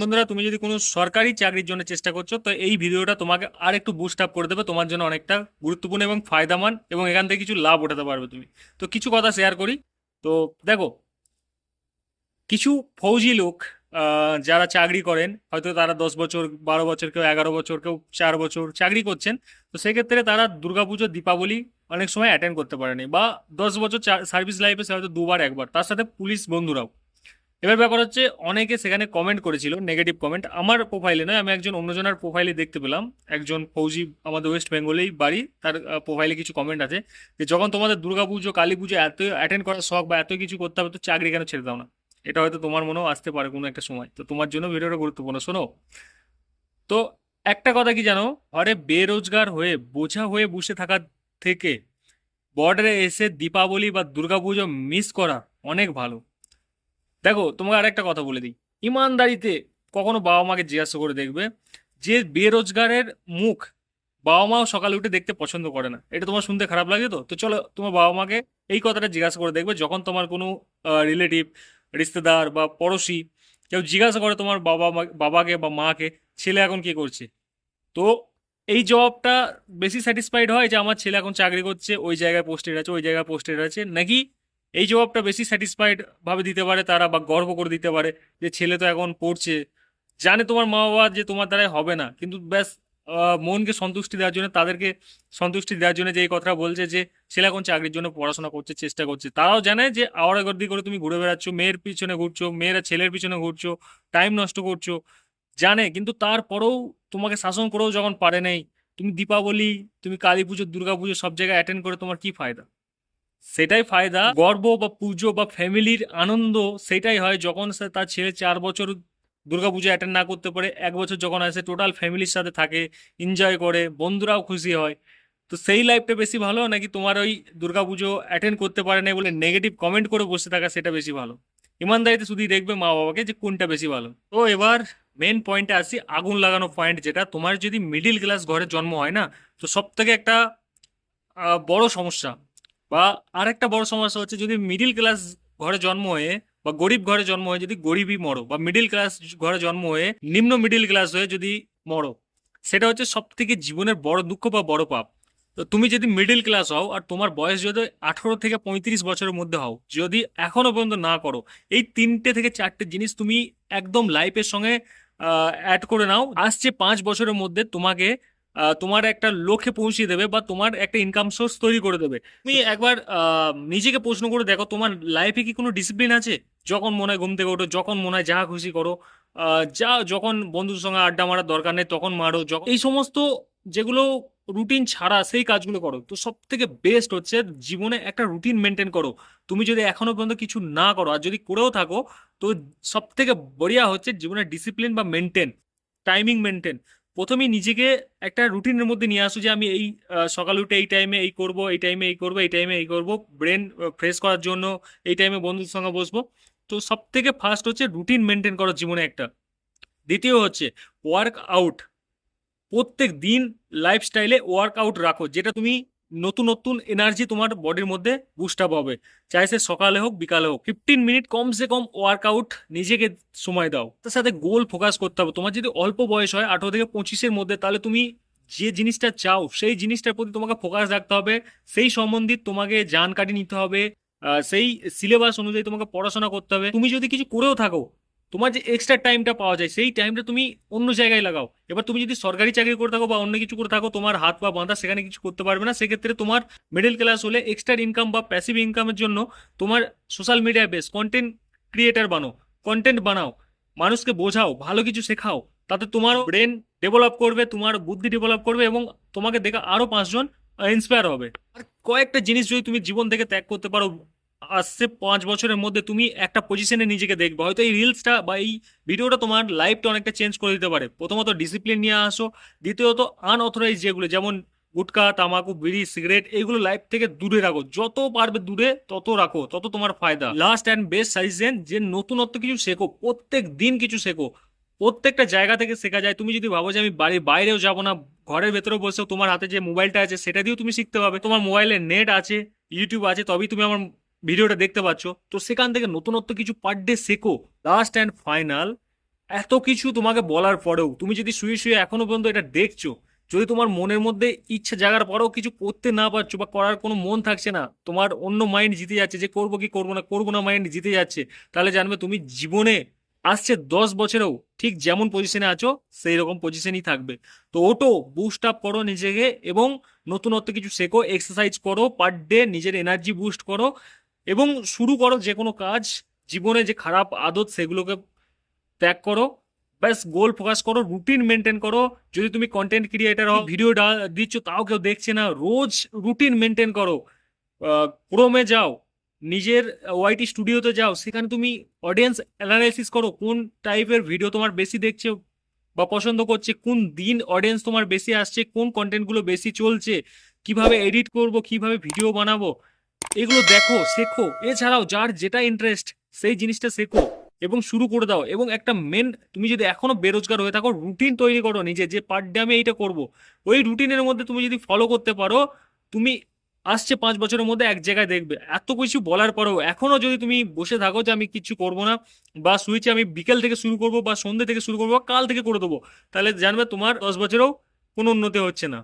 বন্ধুরা, তুমি যদি কোনো সরকারি চাকরির জন্য চেষ্টা করছ, তো এই ভিডিওটা তোমাকে আর একটু বুস্ট আপ করে দেবে। তোমার জন্য অনেকটা গুরুত্বপূর্ণ এবং ফায়দামান এবং এখান থেকে কিছু লাভ উঠাতে পারবে তুমি। তো কিছু কথা শেয়ার করি। তো দেখো, কিছু ফৌজি লোক যারা চাকরি করেন, হয়তো তারা দশ বছর, বারো বছর কেউ, এগারো বছর কেউ, চার বছর চাকরি করছেন, তো সেক্ষেত্রে তারা দুর্গাপুজো, দীপাবলি অনেক সময় অ্যাটেন্ড করতে পারেনি। বা দশ বছর সার্ভিস লাইফে সে হয়তো দুবার, একবার। তার সাথে পুলিশ বন্ধুরাও। এবার ব্যাপার হচ্ছে, অনেকে সেখানে কমেন্ট করেছিল নেগেটিভ কমেন্ট আমার প্রোফাইলে নয়, আমি একজন অন্যজনের প্রোফাইলে দেখতে পেলাম। একজন ফৌজি আমাদের ওয়েস্ট বেঙ্গলেই বাড়ি, তার প্রোফাইলে কিছু কমেন্ট আছে। যে যখন তোমাদের দুর্গাপুজো কালী পুজো এত অ্যাটেন্ড করার শখ বা এত কিছু করতে হবে, তো চাকরি কেন ছেড়ে দাও না? এটা হয়তো তোমার মনেও আসতে পারে কোনো একটা সময়। তো তোমার জন্য ভিডিওটা গুরুত্বপূর্ণ, শোনো। তো একটা কথা কি জানো? ঘরে বেরোজগার হয়ে, বোঝা হয়ে বসে থাকার থেকে বর্ডারে এসে দীপাবলি বা দুর্গাপুজো মিস করা অনেক ভালো। দেখো, তোমাকে আর একটা কথা বলে দিই। ইমানদারিতে কখনো বাবা মাকে জিজ্ঞাসা করে দেখবে যে বেরোজগারের মুখ বাবা মাও সকালে উঠে দেখতে পছন্দ করে না। এটা তোমার শুনতে খারাপ লাগে তো? তো চলো, তোমার বাবা মাকে এই কথাটা জিজ্ঞাসা করে দেখবে। যখন তোমার কোনো রিলেটিভ রিশতেদার বা পড়োশি কেউ জিজ্ঞাসা করে তোমার বাবা মা- বাবাকে বা মাকে, ছেলে এখন কি করছে? তো এই জবটা বেশি স্যাটিসফাইড হয় যে, আমার ছেলে এখন চাকরি করছে, ওই জায়গায় পোস্টেড আছে, ওই জায়গায় পোস্টেড আছে। নাকি এই জবাবটা বেশি স্যাটিসফাইড ভাবে দিতে পারে তারা বা গর্ব করে দিতে পারে যে ছেলে তো এখন পড়ছে। জানে তোমার মা বাবা যে তোমার দ্বারাই হবে না। কিন্তু ব্যাস মনকে সন্তুষ্টি দেওয়ার জন্য, তাদেরকে সন্তুষ্টি দেওয়ার জন্য যে এই কথাটা বলছে যে ছেলে এখন চাকরির জন্য পড়াশোনা করছে, চেষ্টা করছে। তারাও জানে যে আওয়ার আওয়ারাগর্দি করে তুমি ঘুরে বেড়াচ্ছ, মেয়ের পিছনে ঘুরছো, মেয়েরা ছেলের পিছনে ঘুরছো টাইম নষ্ট করছ। জানে, কিন্তু তারপরেও তোমাকে শাসন করেও যখন পারে নেই, তুমি দীপাবলি, তুমি কালী পুজো, দুর্গা পুজো সব জায়গায় অ্যাটেন্ড করে তোমার কি ফায়দা? সেটাই ফায়দা। গর্ব বা পুজো বা ফ্যামিলির আনন্দ, সেটাই হয় যখন সে তার ছেলে চার বছর দুর্গাপুজো অ্যাটেন্ড না করতে পারে, এক বছর যখন আসে টোটাল ফ্যামিলির সাথে থাকে এনজয় করে, বন্ধুরাও খুশি হয়। তো সেই লাইফটা বেশি ভালো, নাকি তোমার ওই দুর্গাপুজো অ্যাটেন্ড করতে পারে না বলে নেগেটিভ কমেন্ট করে বসে থাকা সেটা বেশি ভালো? ইমানদারিতে শুধুই দেখবে মা বাবাকে যে কোনটা বেশি ভালো। তো এবার মেন পয়েন্টে আসি, আগুন লাগানো পয়েন্ট যেটা, তোমার যদি মিডিল ক্লাস ঘরে জন্ম হয় না, তো সব থেকে একটা বড় সমস্যা। বা আরেকটা বড় সমস্যা হচ্ছে যদি মিডিল ক্লাস ঘরে জন্ম হয়ে বা গরিব ঘরে জন্ম হয়ে যদি গরিবই মরো বা মিডিল ক্লাস ঘরে জন্ম হয়ে নিম্ন মিডিল ক্লাস হয়ে যদি মরো, সেটা হচ্ছে সব থেকে জীবনের বড় দুঃখ বা বড় পাপ। তো তুমি যদি মিডিল ক্লাস হও আর তোমার বয়স যদি আঠারো থেকে পঁয়ত্রিশ বছরের মধ্যে হও, যদি এখনও পর্যন্ত না করো, এই তিনটে থেকে চারটে জিনিস তুমি একদম লাইফের সঙ্গে অ্যাড করে নাও। আসছে পাঁচ বছরের মধ্যে তোমাকে তোমার একটা লক্ষ্যে পৌঁছে দেবে বা তোমার একটা ইনকাম সোর্স তৈরি করে দেবে। তুমি একবার নিজেকে প্রশ্ন করে দেখো, তোমার লাইফে কি কোনো ডিসিপ্লিন আছে? যখন মনে হয় ঘুম থেকে ওঠো, যখন মনে হয় যা খুশি করো যা, যখন বন্ধুর সঙ্গে আড্ডা মারার দরকার নেই, তখন মারো, যখন, এই সমস্ত যেগুলো রুটিন ছাড়া সেই কাজগুলো করো। তো সব থেকে বেস্ট হচ্ছে জীবনে একটা রুটিন মেনটেন করো। তুমি যদি এখনও পর্যন্ত কিছু না করো, আর যদি করেও থাকো, তো সব থেকে বড়িয়া হচ্ছে জীবনের ডিসিপ্লিন বা মেনটেন টাইমিং মেনটেন প্রথমেই নিজেকে একটা রুটিনের মধ্যে নিয়ে আসো যে আমি এই সকাল উঠে এই টাইমে এই করব, এই টাইমে এই করব, এই টাইমে এই করব ব্রেন ফ্রেশ করার জন্য এই টাইমে বন্ধুদের সঙ্গে বসবো। তো সব থেকে ফার্স্ট হচ্ছে রুটিন মেনটেন করার জীবনে একটা। দ্বিতীয় হচ্ছে ওয়ার্ক আউট প্রত্যেক দিন লাইফস্টাইলে ওয়ার্ক আউট রাখো, যেটা তুমি নতুন নতুন এনার্জি তোমার বডির মধ্যে বুস্ট আপ হবে। চাই সে সকালে হোক, বিকালে হোক। ফিফটিন মিনিট কমসে কম ওয়ার্কআউট নিজেকে সময় দাও। তার সাথে গোল ফোকাস করতে হবে। তোমার যদি অল্প বয়স হয়, আঠারো থেকে পঁচিশের মধ্যে, তাহলে তুমি যে জিনিসটা চাও, সেই জিনিসটার প্রতি তোমাকে ফোকাস রাখতে হবে। সেই সম্বন্ধে তোমাকে জানকারি নিতে হবে। সেই সিলেবাস অনুযায়ী তোমাকে পড়াশোনা করতে হবে। তুমি যদি কিছু করেও থাকো তোমার যে এক্সট্রা টাইমটা পাওয়া যায়, সেই টাইমটা তুমি অন্য জায়গায় লাগাও। এবার তুমি যদি সরকারি চাকরি করে থাকো বা অন্য কিছু করে থাকো, তোমার হাত বা বাঁধা, সেখানে কিছু করতে পারবে না। সেক্ষেত্রে তোমার মিডল ক্লাস হলে এক্সট্রা ইনকাম বা প্যাসিভ ইনকামের জন্য তোমার social media base content creator বানো কন্টেন্ট বানাও, মানুষকে বোঝাও, ভালো কিছু শেখাও। তাতে তোমার ব্রেন ডেভেলপ করবে, তোমার বুদ্ধি ডেভেলপ করবে এবং তোমাকে দেখে আরও পাঁচজন ইন্সপায়ার হবে। আর কয়েকটা জিনিস যদি তুমি জীবন থেকে ত্যাগ করতে পারো আসছে পাঁচ বছরের মধ্যে তুমি একটা পজিশনে নিজেকে দেখবে। হয়তো এই রিলসটা বা এই ভিডিওটা তোমার লাইফটা অনেকটা চেঞ্জ করে দিতে পারে। প্রথমত ডিসিপ্লিন নিয়ে আসো, দ্বিতীয়ত আনঅথরাইজ যেগুলো, যেমন গুটকা, তামাকু, বিড়ি সিগারেট এইগুলো লাইফ থেকে দূরে রাখো। যত পারবে দূরে, তত রাখো, তত তোমার ফায়দা। লাস্ট অ্যান্ড বেস্ট সাজেশন যে নতুনত্ব কিছু শেখো, প্রত্যেক দিন কিছু শেখো। প্রত্যেকটা জায়গা থেকে শেখা যায়। তুমি যদি ভাবো যে আমি বাড়ির বাইরেও যাব না, ঘরের ভেতরেও বসেও, তোমার হাতে যে মোবাইলটা আছে, সেটা দিয়েও তুমি শিখতে পাবে তোমার মোবাইলে নেট আছে ইউটিউব আছে, তবেই তুমি আমার ভিডিওটা দেখতে পাচ্ছ। তো সেখান থেকে নতুনত্ব কিছু পার ডে শেখো লাস্ট অ্যান্ড ফাইনাল এত কিছু তোমাকে বলার পরেও, তুমি যদি শুয়ে শুয়ে এখনও পর্যন্ত এটা দেখছ, যদি তোমার মনের মধ্যে ইচ্ছা জাগার পরেও কিছু করতে না পারছ বা করার কোনো মন থাকছে না, তোমার অন্য মাইন্ড জিতে যাচ্ছে, যে করব কি করব না করব না মাইন্ড জিতে যাচ্ছে, তাহলে জানবে তুমি জীবনে আসছে দশ বছরেও ঠিক যেমন পজিশনে আছো, সেই রকম পজিশনই থাকবে। তো ওটো বুস্ট আপ করো নিজেকে এবং নতুনত্ব কিছু শেখো এক্সারসাইজ করো পার ডে নিজের এনার্জি বুস্ট করো এবং শুরু করো যে কোনো কাজ, জীবনে যে খারাপ আদত সেগুলোকে ত্যাগ করো। ব্যাস, গোল ফোকাস করো, রুটিন মেনটেন করো। যদি তুমি কন্টেন্ট ক্রিয়েটার হও ভিডিও দিচ্ছ, তাও কেউ দেখছে না, রোজ রুটিন মেনটেন করো। ক্রোমে যাও, নিজের ওয়াইটি স্টুডিওতে যাও, সেখানে তুমি অডিয়েন্স অ্যানালাইসিস করো, কোন টাইপের ভিডিও তোমার বেশি দেখছে বা পছন্দ করছে, কোন দিন অডিয়েন্স তোমার বেশি আসছে, কোন কন্টেন্টগুলো বেশি চলছে, কীভাবে এডিট করব, কীভাবে ভিডিও বানাবো। এগুলো দেখো, শেখো। এছাড়াও যার যেটা ইন্টারেস্ট সেই জিনিসটা শেখো এবং শুরু করে দাও। এবং একটা মেন তুমি যদি এখনও বেরোজগার হয়ে থাকো রুটিন তৈরি করো নিজে, যে পার ডে আমি এইটা করব। ওই রুটিনের মধ্যে তুমি যদি ফলো করতে পারো, তুমি আসছে পাঁচ বছরের মধ্যে এক জায়গায় দেখবে। এত কিছু বলার পরেও এখনও যদি তুমি বসে থাকো যে আমি কিছু করব না, বা সুইচে আমি বিকেল থেকে শুরু করব, বা সন্ধ্যে থেকে শুরু করব, বা কাল থেকে করে দেবো, তাহলে জানবে তোমার দশ বছরেও কোনো উন্নতি হচ্ছে না।